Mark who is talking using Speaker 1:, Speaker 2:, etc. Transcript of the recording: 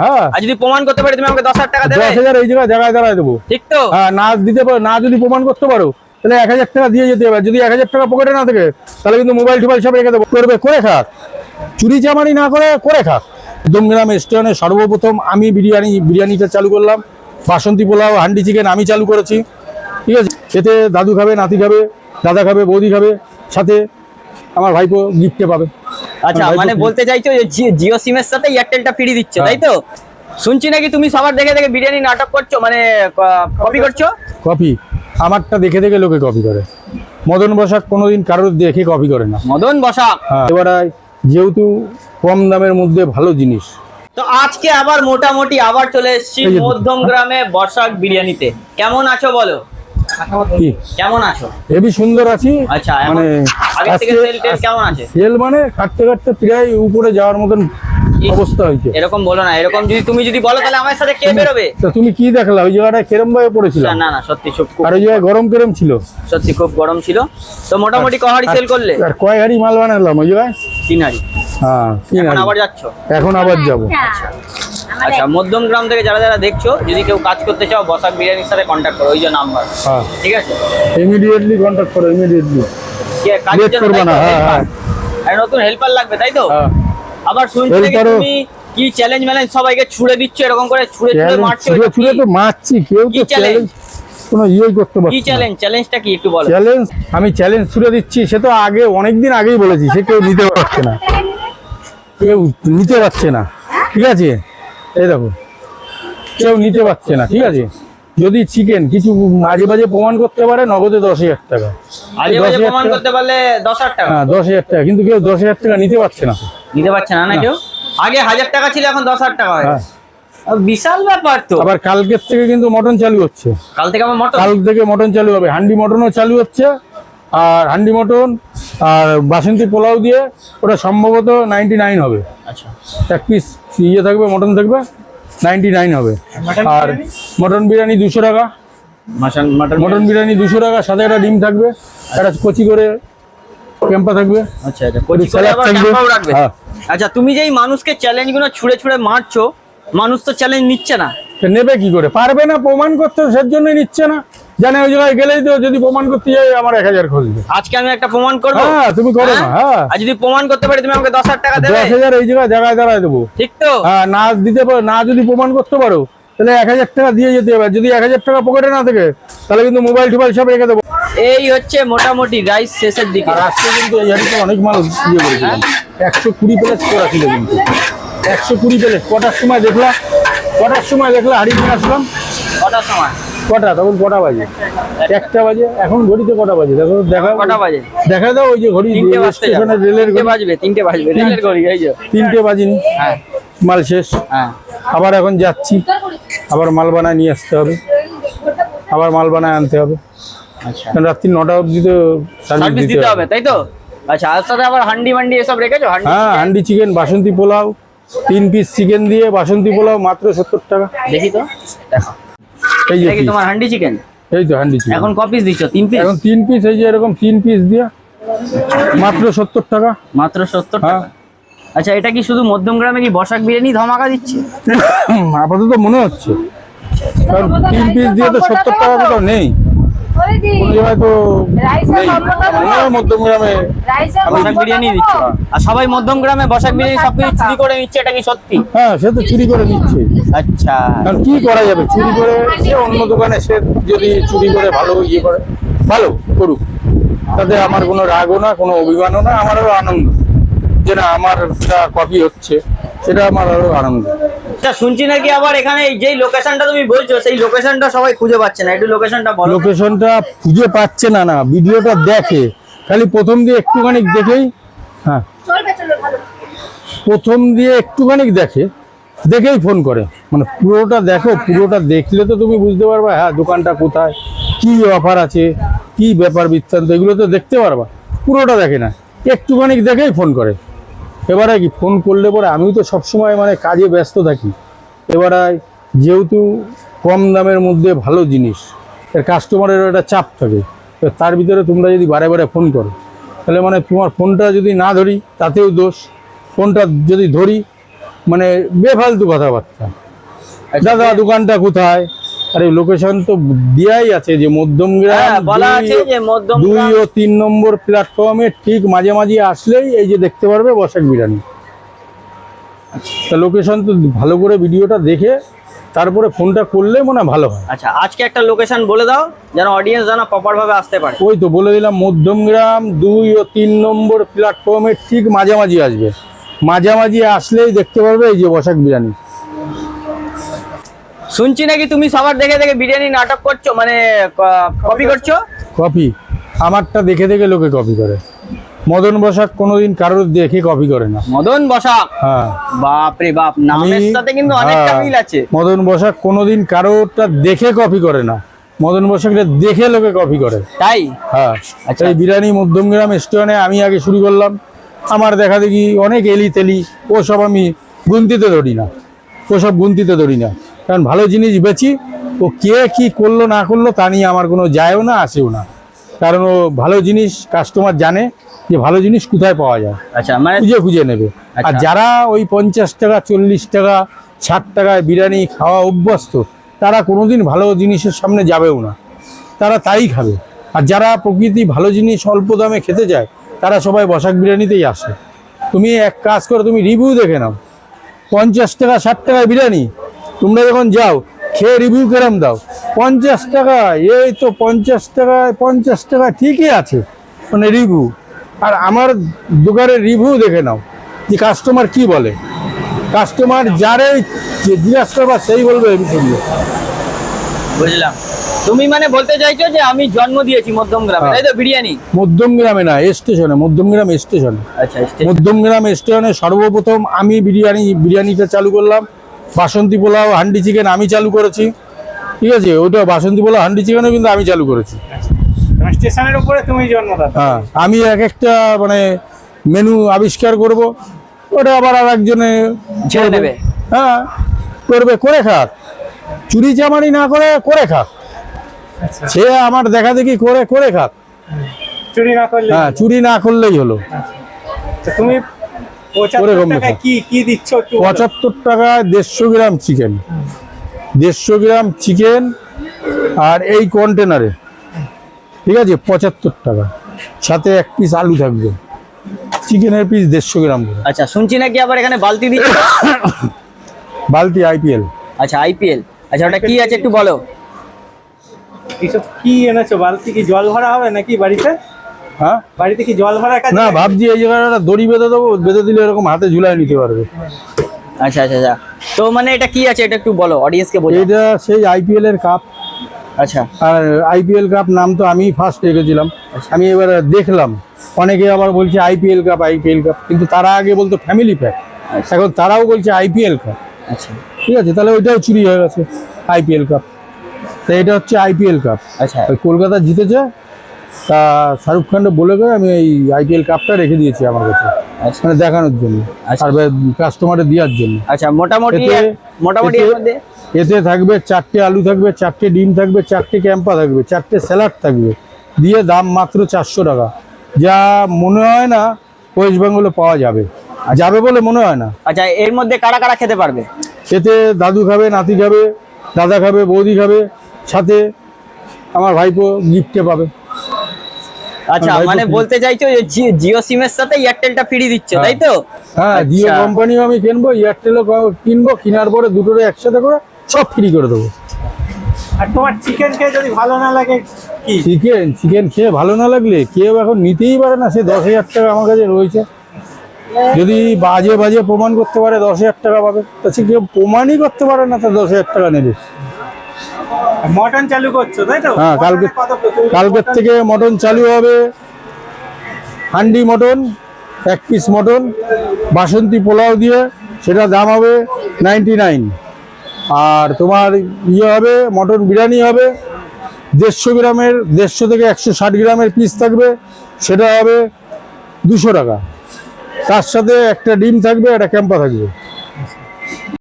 Speaker 1: হ্যাঁ।
Speaker 2: আর যদি প্রমাণ করতে পারি তুমি আমাকে দশ হাজার টাকা দেবে?
Speaker 1: দশ হাজার এই জায়গায় জায়গায় দাঁড়ায় দেবো।
Speaker 2: ঠিক তো?
Speaker 1: হ্যাঁ না দিতে পারো না যদি প্রমাণ করতে পারো তাহলে এক হাজার টাকা দিয়ে যেতে হবে। যদি এক হাজার টাকা পকেটে না থাকে তাহলে কিন্তু মোবাইল টোবাইল সব রেখে দেবো। করবে করে খাক। চুরি চামারি না করে করে খাক। দমগ্রাম স্টেশনে সর্বপ্রথম আমি বিরিয়ানি বিরিয়ানিটা চালু করলাম। বাসন্তী পোলাও হান্ডি চিকেন আমি চালু করেছি। ঠিক আছে? এতে দাদু খাবে নাতি খাবে দাদা খাবে বৌদি খাবে সাথে আমার ভাইপো গিফটে পাবে।
Speaker 2: আচ্ছা মানে বলতে চাইছো যে জিও সিমের সাথে এয়ারটেলটা ফ্রি দিচ্ছ তাই তো? শুনছি নাকি তুমি সবার দেখে দেখে বিরিয়ানি নাটক করছ মানে কপি করছ?
Speaker 1: কপি আমারটা দেখে দেখে লোকে কপি করে। মদন বসাক কোনোদিন কারোর দেখে কপি করে না।
Speaker 2: মদন বসাক?
Speaker 1: হ্যাঁ এবারে যেহেতু কম দামের মধ্যে ভালো জিনিস।
Speaker 2: তো আজকে আবার মোটামুটি আবার চলে এসেছি মধ্যম গ্রামে বর্ষাক বিরিয়ানিতে। কেমন আছো বলো?
Speaker 1: কি?
Speaker 2: কেমন আছো?
Speaker 1: হেবি সুন্দর আছি।
Speaker 2: আচ্ছা
Speaker 1: মানে
Speaker 2: আগে থেকে সেল টেল কেমন আছে?
Speaker 1: সেল মানে কাটতে কাটতে প্রায় উপরে যাওয়ার মতন। অবস্থা হয়েছে।
Speaker 2: এরকম বলো না এরকম যদি তুমি যদি বলো তাহলে আমার সাথে কে বেরোবে?
Speaker 1: তা তুমি কি দেখলা? ওই জায়গাটা কেরম ভাবে পড়েছিলাম
Speaker 2: না না সত্যি খুব খুব-
Speaker 1: আর ওই জায়গায় গরম কেরম ছিল?
Speaker 2: সত্যি খুব গরম ছিল। তো মোটামুটি কহারি সেল করলে?
Speaker 1: আর কয় হাড়ি মাল বানালাম ওই জায়গায়?
Speaker 2: তিন হাড়ি।
Speaker 1: হ্যাঁ।
Speaker 2: এখন আবার যাচ্ছ?
Speaker 1: এখন আবার যাব।
Speaker 2: আচ্ছা। মধ্যম গ্রাম থেকে যারা যারা দেখছ যদি কেউ কাজ করতে চাও বসাক বিরিয়ানির সাথে কন্ট্যাক্ট করো ওই যে নাম্বার
Speaker 1: হ্যাঁ।
Speaker 2: ঠিক আছে?
Speaker 1: ইমিডিয়েটলি কন্ট্যাক্ট করো ইমিডিয়েটলি
Speaker 2: কে কাজের
Speaker 1: Wait
Speaker 2: জন্য
Speaker 1: করব না? হ্যাঁ,
Speaker 2: আর নতুন হেল্পার লাগবে তাই তো?
Speaker 1: হ্যাঁ।
Speaker 2: আবার শুনছি তুমি কি চ্যালেঞ্জ ম্যালেঞ্জ সবাইকে ছুড়ে দিচ্ছ এরকম করে ছুড়ে ছুড়ে মারছো
Speaker 1: ছুঁড়ে তো মারছি কেউ
Speaker 2: কি
Speaker 1: তো চ্যালেঞ্জ কোনো ইয়েই করতে
Speaker 2: কি চ্যালেঞ্জ চ্যালেঞ্জটা কি একটু বলো?
Speaker 1: চ্যালেঞ্জ আমি চ্যালেঞ্জ ছুড়ে দিচ্ছি সে তো আগে অনেকদিন আগেই বলেছি সে কেউ নিতে পারছে না। কেউ নিতে পারছে না ঠিক আছে? এই দেখো কেউ নিতে পারছে না ঠিক আছে? যদি চিকেন কিছু মাঝে মাঝে প্রমাণ করতে পারে নগদে দশ হাজার টাকা। দশ হাজার টাকা-
Speaker 2: দশ হাজার টাকা।
Speaker 1: হ্যাঁ দশ হাজার টাকা কিন্তু কেউ দশ হাজার টাকা নিতে পারছে না।
Speaker 2: নিতে পারছে না না কেউ? আগে হাজার টাকা ছিল এখন দশ হাজার টাকা হয়ে। বিশাল ব্যাপার তো।
Speaker 1: আবার কালকের থেকে কিন্তু মটন চালু হচ্ছে।
Speaker 2: কাল থেকে আমার মটন?
Speaker 1: কাল থেকে মটন চালু হবে। হান্ডি মটনও চালু হচ্ছে আর হান্ডি মটন আর বাসন্তী পোলাও দিয়ে ওটা সম্ভবত নাইনটি নাইন হবে।
Speaker 2: আচ্ছা।
Speaker 1: এক পিস ইয়ে থাকবে মটন থাকবে নাইনটি নাইন হবে। আর মটন বিরিয়ানি? দুশো টাকা।
Speaker 2: মাটন মটন
Speaker 1: মটন বিরিয়ানি দুশো টাকা সাথে একটা ডিম থাকবে একটা কচি করে ক্যাম্পা থাকবে।
Speaker 2: আচ্ছা আচ্ছা
Speaker 1: হ্যাঁ।
Speaker 2: আচ্ছা তুমি যেই মানুষকে চ্যালেঞ্জগুলো ছুড়ে ছুড়ে মারছো মানুষ তো চ্যালেঞ্জ নিচ্ছে না।
Speaker 1: সে নেবে কি করে? পারবে না প্রমাণ করতে সের নিচ্ছে না। জানে ওই জায়গায় গেলেই তো যদি প্রমাণ করতে যাই আমার এক হাজার খুঁজবে
Speaker 2: আজকে আমি একটা প্রমাণ করব?
Speaker 1: হ্যাঁ তুমি করো না হ্যাঁ?
Speaker 2: আর যদি প্রমাণ করতে পারি তুমি আমাকে দশ হাজার টাকা দেবে?
Speaker 1: দশ হাজার এই জায়গায় জায়গায় দাঁড়ায় দেবো।
Speaker 2: ঠিক তো?
Speaker 1: হ্যাঁ না দিতে পারো না যদি প্রমাণ করতে পারো তাহলে এক হাজার টাকা দিয়ে যেতে হবে। যদি এক হাজার টাকা পকেটে না থাকে তাহলে কিন্তু মোবাইল টোবাইল সব রেখে দেবো।
Speaker 2: এই হচ্ছে মোটামুটি রাইস শেষের দিকে।
Speaker 1: আজকে কিন্তু অনেক মাল ইয়ে করেছিলাম একশো কুড়ি প্লেট করা ছিল কিন্তু। একশো কুড়ি প্লেট। কটার সময় দেখলাম কটার সময় দেখলাম হাড়ি নিয়ে আসলাম।
Speaker 2: কটার সময়?
Speaker 1: কটা? তখন কটা বাজে? একটা বাজে এখন ঘড়িতে কটা বাজে? দেখো দেখা
Speaker 2: কটা বাজে?
Speaker 1: দেখা দাও ওই যে ঘড়ি। স্টেশনে রেলের ঘড়ি।
Speaker 2: বাজবে তিনটে বাজবে রেলের ঘড়ি এই যে।
Speaker 1: তিনটে বাজিনি।
Speaker 2: হ্যাঁ।
Speaker 1: মাল শেষ।
Speaker 2: হ্যাঁ।
Speaker 1: আবার এখন যাচ্ছি। আবার মাল বানায় নিয়ে আসতে হবে। আবার মাল বানায় আনতে হবে।
Speaker 2: আচ্ছা।
Speaker 1: রাত্রি নটা অবধি তো
Speaker 2: সার্ভিস
Speaker 1: সার্ভিস
Speaker 2: দিতে হবে। তাই তো? আচ্ছা আর সাথে আবার হান্ডি মান্ডি এসব রেখেছো?
Speaker 1: হ্যাঁ হান্ডি চিকেন বাসন্তী পোলাও তিন পিস চিকেন দিয়ে বাসন্তী পোলাও মাত্র সত্তর টাকা।
Speaker 2: দেখি তো দেখো।
Speaker 1: এই যে
Speaker 2: তোমার হান্ডি চিকেন?
Speaker 1: এই তো হান্ডি চিকেন।
Speaker 2: এখন ক পিস দিচ্ছ? তিন পিস
Speaker 1: এখন তিন পিস এই যে এরকম তিন পিস দিয়া। মাত্র সত্তর টাকা।
Speaker 2: মাত্র সত্তর
Speaker 1: হ্যাঁ।
Speaker 2: টাকা। আচ্ছা এটা কি শুধু মধ্যমগ্রামে কি বসাক বিরিয়ানি ধমাকা দিচ্ছে?
Speaker 1: আপাতত মনে হচ্ছে। কারণ তিন পিস দিয়ে তো সত্তর টাকা কোথাও নেই। কোনো জায়গায় তো নেই। মধ্যমগ্রামে।
Speaker 2: বসাক বিরিয়ানি দিচ্ছে। আর সবাই মধ্যম গ্রামে বসাক বিরিয়ানি সবকিছু চুরি করে নিচ্ছে এটা কি সত্যি?
Speaker 1: হ্যাঁ সে তো চুরি করে নিচ্ছে।
Speaker 2: আচ্ছা।
Speaker 1: কারণ কি করা যাবে? চুরি করে সে অন্য দোকানে সে যদি চুরি করে ভালো ইয়ে করে ভালো করুক। তাতে আমার কোনো রাগও না কোনো অভিমানও না আমারও আনন্দ। যে না আমার কপি হচ্ছে সেটা আমার আরও আনন্দ।
Speaker 2: আচ্ছা শুনছি নাকি আবার এখানে যেই লোকেশনটা তুমি বলছো, সেই লোকেশনটা সবাই খুঁজে পাচ্ছে না। একটু লোকেশনটা বলো।
Speaker 1: লোকেশনটা খুঁজে পাচ্ছে না না। ভিডিওটা দেখে। খালি প্রথম দিয়ে একটুখানি দেখেই হ্যাঁ। প্রথম দিয়ে একটুখানি দেখে, দেখেই ফোন করে। মানে পুরোটা দেখো, পুরোটা দেখলে তো তুমি বুঝতে পারবা হ্যাঁ দোকানটা কোথায়, কি অফার আছে, কি ব্যাপার বৃত্তান্ত, এগুলো তো দেখতে পারবা। পুরোটা দেখে না। একটুখানি দেখেই ফোন করে। এবারে কি ফোন করলে পরে আমিও তো সবসময় মানে কাজে ব্যস্ত থাকি। এবারে যেহেতু কম দামের মধ্যে ভালো জিনিস এর কাস্টমারের একটা চাপ থাকে তো তার ভিতরে তোমরা যদি বারে বারে ফোন করো তাহলে মানে তোমার ফোনটা যদি না ধরি তাতেও দোষ। ফোনটা যদি ধরি মানে বেফালতু কথাবার্তা। দাদা দোকানটা কোথায়? আরে লোকেশন তো দেয়াই আছে যে মধ্যমগ্রাম
Speaker 2: হ্যাঁ,
Speaker 1: দুই ও- তিন নম্বর প্ল্যাটফর্মে ঠিক মাঝে মাঝে আসলেই এই যে দেখতে পারবে বসাক বিরিয়ানি। তা লোকেশন তো ভালো করে ভিডিওটা দেখে তারপরে ফোনটা করলে মনে হয় ভালো হয়।
Speaker 2: আচ্ছা আজকে একটা লোকেশন বলে দাও যেন অডিয়েন্স যেন প্রপার ভাবে আসতে পারে।
Speaker 1: ওই তো বলে দিলাম মধ্যমগ্রাম দুই ও তিন নম্বর প্ল্যাটফর্মের ঠিক মাঝামাঝি আসবে। মাঝামাঝি আসলেই দেখতে পারবে এই যে বসাক বিরিয়ানি।
Speaker 2: শুনছি নাকি তুমি সবার দেখে দেখে বিরিয়ানি নাটক করছ মানে কপি করছ?
Speaker 1: কপি আমারটা দেখে দেখে লোকে কপি করে। মদন বসাক কোনোদিন কারোর দেখে কপি করে না।
Speaker 2: মদন বসাক?
Speaker 1: হ্যাঁ।
Speaker 2: বাপ রে বাপ নামের সাথে কিন্তু অনেকটা
Speaker 1: হ্যাঁ,
Speaker 2: মিল আছে।
Speaker 1: মদন বসাক কোনোদিন কারোরটা দেখে কপি করে না। মদন বসাকটা দেখে লোকে কপি করে।
Speaker 2: তাই?
Speaker 1: হ্যাঁ।
Speaker 2: আচ্ছা।
Speaker 1: এই বিরিয়ানি মধ্যমগ্রাম স্টেশনে আমি আগে শুরু করলাম। আমার দেখা দেখি অনেক এলি তেলি ওসব আমি গুনতিতে ধরি না। ওসব গুনতিতে ধরি না। কারণ ভালো জিনিস বেচি। ও কে কি করল না করল তা নিয়ে আমার কোনো যায়ও না আসেও না। কারণ ও ভালো জিনিস কাস্টমার জানে যে ভালো জিনিস কোথায় পাওয়া যায়।
Speaker 2: আচ্ছা মানে
Speaker 1: খুঁজে খুঁজে নেবে। আর
Speaker 2: আচ্ছা।
Speaker 1: যারা ওই পঞ্চাশ টাকা চল্লিশ টাকা ষাট টাকায় বিরিয়ানি খাওয়া অভ্যস্ত তারা কোনোদিন ভালো জিনিসের সামনে যাবেও না। তারা তাই খাবে। আর যারা প্রকৃতি ভালো জিনিস অল্প দামে খেতে চায় তারা সবাই বসাক বিরিয়ানিতেই আসে। তুমি এক কাজ করো তুমি রিভিউ দেখে নাও। পঞ্চাশ টাকা ষাট টাকায় বিরিয়ানি তোমরা যখন যাও খেয়ে রিভিউ কেরাম দাও। পঞ্চাশ টাকা এই তো পঞ্চাশ টাকায় পঞ্চাশ টাকা ঠিকই আছে মানে রিভিউ আর আমার দোকানের রিভিউ দেখে নাও যে কাস্টমার কি বলে। কাস্টমার যারাই যে জিজ্ঞাসা করবা সেই বলবে বিষয়ে
Speaker 2: বুঝলাম। তুমি মানে বলতে চাইছো যে আমি জন্ম দিয়েছি মধ্যমগ্রামে
Speaker 1: হ্যাঁ।
Speaker 2: তাই তো বিরিয়ানি?
Speaker 1: মধ্যমগ্রামে না স্টেশনে মধ্যম মধ্যমগ্রাম স্টেশনে
Speaker 2: আচ্ছা স্টেশন
Speaker 1: মধ্যমগ্রাম স্টেশনে সর্বপ্রথম আমি বিরিয়ানি বিরিয়ানিটা চালু করলাম। বাসন্তী পোলাও হান্ডি চিকেন আমি চালু করেছি। ঠিক আছে? ওইটা বাসন্তী পোলাও হান্ডি চিকেনও কিন্তু আমি চালু করেছি।
Speaker 3: স্টেশনের উপরে তুমি
Speaker 1: হ্যাঁ আমি এক একটা মানে মেনু আবিষ্কার করব। ওটা আবার আর একজনে
Speaker 2: ছেড়ে দেবে।
Speaker 1: হ্যাঁ করবে করে খাক। চুরি চামারি না করে করে খাক।
Speaker 3: আচ্ছা।
Speaker 1: সে আমার দেখা দেখি করে করে খাক।
Speaker 3: চুরি না করলে
Speaker 1: হ্যাঁ চুরি না করলেই হলো।
Speaker 3: তো তুমি পঁচাত্তর টাকায় কি কি দিচ্ছ
Speaker 1: পঁচাত্তর টাকায় দেড়শো গ্রাম চিকেন দেড়শো গ্রাম চিকেন আর এই কন্টেনারে ঠিক আছে? পঁচাত্তর টাকা। সাথে এক পিস আলু থাকবে। চিকেনের পিস দেড়শো গ্রাম
Speaker 2: আচ্ছা শুনছি নাকি আবার এখানে বালতি দিচ্ছ?
Speaker 1: বালতি আইপিএল
Speaker 2: আচ্ছা আইপিএল আচ্ছা ওটা কি আছে একটু বলো।
Speaker 3: এইসব কি এনেছো? বালতি কি জল ভরা হবে নাকি বাড়িতে?
Speaker 1: হ্যাঁ?
Speaker 3: বাড়িতে কি জল ভরা
Speaker 1: না ভাবছি এই জায়গাটা দড়ি বেঁধে দেবো বেঁধে দিলে এরকম হাতে ঝুলাই নিতে পারবে।
Speaker 2: আচ্ছা আচ্ছা আচ্ছা। তো মানে এটা কি আছে? এটা একটু বলো অডিয়েন্সকে বলো
Speaker 1: এটা সেই আইপিএল এর কাপ
Speaker 2: আচ্ছা।
Speaker 1: আর আইপিএল কাপ নাম তো আমি ফার্স্ট রেখেছিলাম আমি এবার দেখলাম। অনেকে আবার বলছে আইপিএল কাপ আইপিএল কাপ কিন্তু তারা আগে বলতো ফ্যামিলি প্যাক এখন তারাও বলছে আইপিএল কাপ
Speaker 2: আচ্ছা।
Speaker 1: ঠিক আছে তাহলে ওইটাও চুরি হয়ে গেছে আইপিএল কাপ তো এটা হচ্ছে আইপিএল কাপ
Speaker 2: আচ্ছা।
Speaker 1: কলকাতা জিতেছে তা শাহরুখ খানকে বলে করে আমি এই আইপিএল কাপটা রেখে দিয়েছি আমার কাছে।
Speaker 2: আচ্ছা।
Speaker 1: মানে দেখানোর জন্য।
Speaker 2: আচ্ছা।
Speaker 1: আর কাস্টমারে দেওয়ার জন্য।
Speaker 2: আচ্ছা মোটামুটি মোটামুটি
Speaker 1: এতে- থাকবে চারটে আলু থাকবে চারটে ডিম থাকবে চারটে ক্যাম্পা থাকবে চারটে স্যালাড থাকবে। দিয়ে দাম মাত্র চারশো টাকা। যা মনে হয় না ওয়েস্ট বেঙ্গলে পাওয়া যাবে। যাবে বলে মনে হয় না।
Speaker 2: আচ্ছা এর মধ্যে কারা কারা খেতে পারবে?
Speaker 1: এতে দাদু খাবে নাতি খাবে দাদা খাবে বৌদি খাবে সাথে আমার ভাইপো গিফটে পাবে।
Speaker 2: আচ্ছা মানে বলতে চাইছো যে জিও সিমের সাথে এয়ারটেলটা ফ্রি দিচ্ছে তাই তো?
Speaker 1: হ্যাঁ
Speaker 2: আচ্ছা।
Speaker 1: জিও কোম্পানিও আমি কিনবো এয়ারটেলও কিনবো কেনার পরে দুটোরে একসাথে করে সব ফ্রি করে দেবো।
Speaker 3: আর তোমার চিকেন খেয়ে যদি ভালো না লাগে কি?
Speaker 1: চিকেন চিকেন খেয়ে ভালো না লাগলে কেউ এখন নিতেই পারে না সে দশ হাজার টাকা আমার কাছে রয়েছে। যদি বাজে বাজে প্রমাণ করতে পারে দশ হাজার টাকা পাবে। তা সে কেউ প্রমাণই করতে পারে না তা দশ হাজার টাকা নেবে।
Speaker 3: মটন চালু করছ তাই তো?
Speaker 1: হ্যাঁ, কালকে- কালকের থেকে মটন চালু হবে। হান্ডি মটন এক পিস মটন বাসন্তী পোলাও দিয়ে সেটা দাম হবে নাইনটি নাইন আর তোমার ইয়ে হবে মটন বিরিয়ানি হবে দেড়শো গ্রামের দেড়শো থেকে একশো ষাট গ্রামের পিস থাকবে সেটা হবে দুশো টাকা। তার সাথে একটা ডিম থাকবে একটা ক্যাম্পা থাকবে।